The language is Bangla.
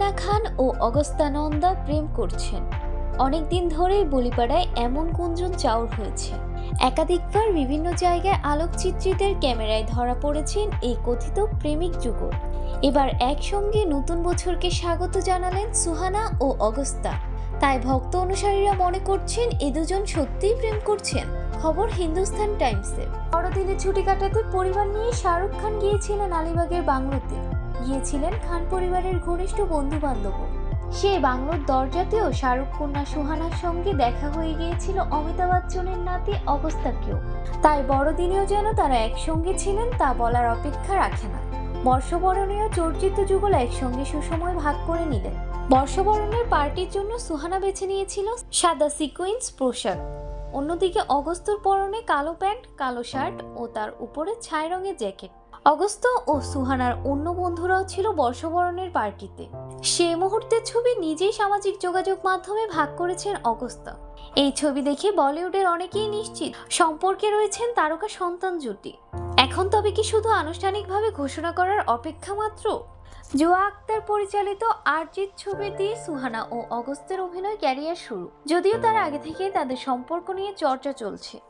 খান ও অগস্তানন্দা প্রেম করছেন। অনেকদিন ধরেই বলিপাড়ায় এমন গুঞ্জন চাউর হয়েছে। একাধিকবার বিভিন্ন জায়গায় আলোকচিত্রীদের ক্যামেরায় ধরা পড়েছেন এই কথিত প্রেমিক যুগ এবার একসঙ্গে নতুন বছরকে স্বাগত জানালেন সুহানা ও অগস্তা। তাই ভক্ত অনুসারীরা মনে করছেন এ দুজন সত্যিই প্রেম করছেন। খবর হিন্দুস্তান টাইমসের বড়দিনে ছুটি কাটাতে পরিবার নিয়ে শাহরুখ খান গিয়েছিলেন আলিবাগের বাংলোতে। গিয়েছিলেন খান পরিবারের ঘনিষ্ঠ বন্ধু বান্ধব সে বাংলোর দরজাতেও শাহরুখ, কন্যা সুহানার সঙ্গে দেখা হয়ে গিয়েছিল অমিতাভ বচ্চনের নাতি অবস্থাকেও তাই বড়দিনেও যেন তারা একসঙ্গে ছিলেন তা বলার অপেক্ষা রাখে না। বর্ষবরণীয় চর্চিত যুগল একসঙ্গে সুসময় ভাগ করে নিলেন। বর্ষবরণের পার্টির জন্য সুহানা বেছে নিয়েছিল সাদা সিকুইন্স পোশাক। অন্যদিকে অগস্তর পরনে কালো প্যান্ট, কালো শার্ট ও তার উপরে ছাই রঙের জ্যাকেট। অগস্ত ও সুহানার অন্য বন্ধুরাও ছিল বর্ষবরণের পার্টিতে। সে মুহূর্তের ছবি নিজেই সামাজিক যোগাযোগ মাধ্যমে ভাগ করেছেন অগস্তা। এই ছবি দেখে বলিউডের অনেকেই নিশ্চিত সম্পর্কে রয়েছেন তারকা সন্তান জুটি। এখন তবে কি শুধু আনুষ্ঠানিকভাবে ঘোষণা করার অপেক্ষা মাত্র? জুয়া আক্তার পরিচালিত আরজিৎ ছবি দিয়ে সুহানা ও অগস্তের অভিনয় ক্যারিয়ার শুরু। যদিও তার আগে থেকেই তাদের সম্পর্ক নিয়ে চর্চা চলছে।